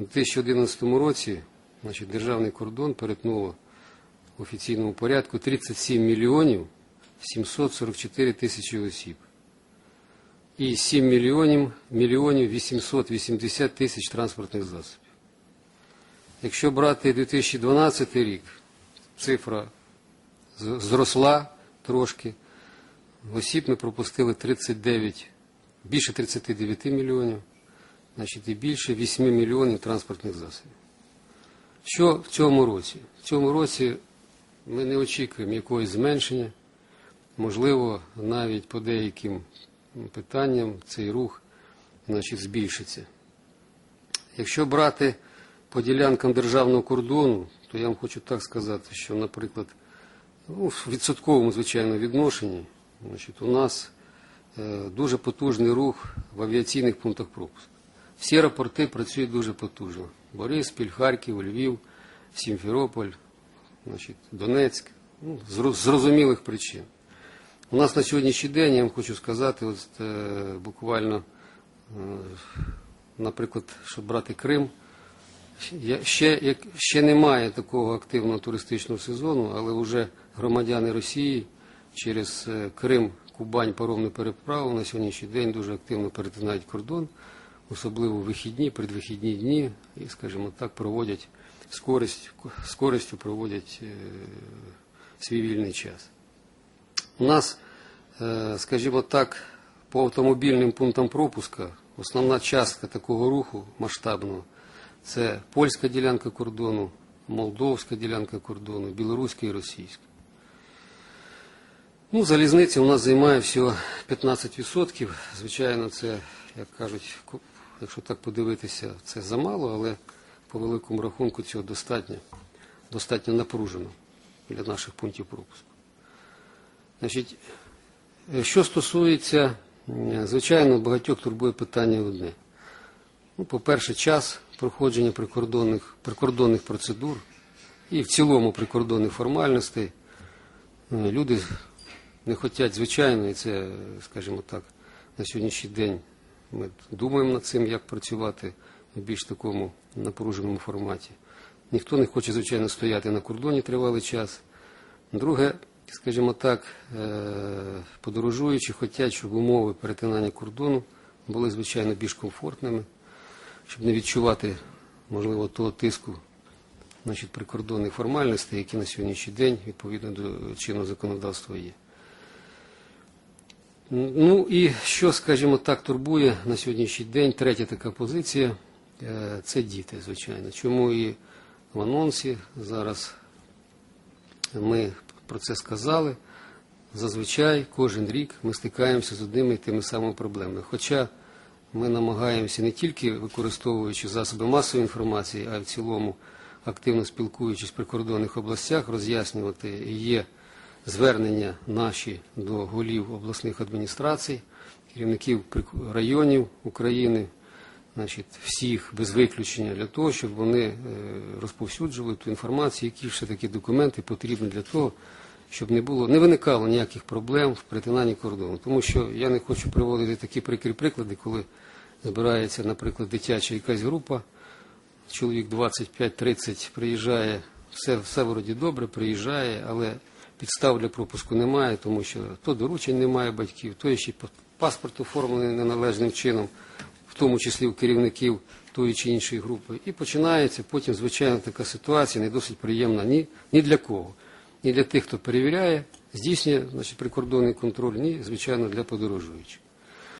У 2011 році значить, державний кордон перетнуло в офіційному порядку 37 мільйонів 744 тисячі осіб. І 7 мільйонів, мільйонів 880 тисяч транспортних засобів. Якщо брати 2012 рік, цифра зросла трошки. Осіб ми пропустили 39, більше 39 мільйонів, значить і більше 8 мільйонів транспортних засобів. Що в цьому році? В цьому році ми не очікуємо якогось зменшення. Можливо, навіть по деяким питанням цей рух значить, збільшиться. Якщо брати по ділянкам державного кордону, то я вам хочу так сказати, що, наприклад, ну, в відсотковому, звичайно, відношенні, значить, у нас е, дуже потужний рух в авіаційних пунктах пропуску. Всі аеропорти працюють дуже потужно. Бориспіль, Харків, Львів, Сімферополь, Донецьк, ну, з зрозумілих причин. У нас на сьогоднішній день, я вам хочу сказати, от, е, буквально, е, наприклад, щоб брати Крим, ще, як, ще немає такого активного туристичного сезону, але вже громадяни Росії через е, Крим, Кубань, паромну переправу на сьогоднішній день дуже активно перетинають кордон, особливо в вихідні, предвихідні дні, і, скажімо так, проводять з користь, користю проводять е, свій вільний час. У нас, е, скажімо так, по автомобільним пунктам пропуска основна частка такого руху масштабного це польська ділянка кордону, молдовська ділянка кордону, білоруська і російська. Ну, залізниця у нас займає всього 15%. Звичайно, це, як кажуть, якщо так подивитися, це замало, але по великому рахунку цього достатньо, достатньо напружено для наших пунктів пропуску. Значить, е, що стосується, звичайно, багатьох турбує питання одне. Ну, по-перше, час проходження прикордонних, прикордонних процедур і в цілому прикордонних формальностей. Е, Люди не хочуть, звичайно, і це, скажімо так, на сьогоднішній день ми думаємо над цим, як працювати в більш такому напруженому форматі. Ніхто не хоче, звичайно, стояти на кордоні тривалий час. Друге, скажімо так, е, подорожуючі хочуть, щоб умови перетинання кордону були, звичайно, більш комфортними, щоб не відчувати, можливо, того тиску прикордонних формальностей, які на сьогоднішній день, відповідно до чинного законодавства, є. Ну і що, скажімо так, турбує на сьогоднішній день, третя така позиція е, це діти, звичайно. Чому і в анонсі зараз ми про це сказали. Зазвичай кожен рік ми стикаємося з одними і тими самими проблемами. Хоча ми намагаємося не тільки використовуючи засоби масової інформації, а й в цілому активно спілкуючись в прикордонних областях, роз'яснювати є звернення наші до голів обласних адміністрацій, керівників районів України, значить, всіх без виключення для того, щоб вони е, розповсюджували ту інформацію, які все таки документи потрібні для того, щоб не було, не виникало ніяких проблем в перетинанні кордону. Тому що я не хочу приводити такі прикрі приклади, коли збирається, наприклад, дитяча якась група, чоловік 25-30 приїжджає, все, все вроді добре, приїжджає, але підстав для пропуску немає, тому що то доручень немає батьків, то ще паспорт оформлений неналежним чином, в тому числі у керівників тої чи іншої групи. І починається потім, звичайно, така ситуація не досить приємна ні, ні для кого. Ні для тих, хто перевіряє, здійснює значить, прикордонний контроль, ні, звичайно, для подорожуючих.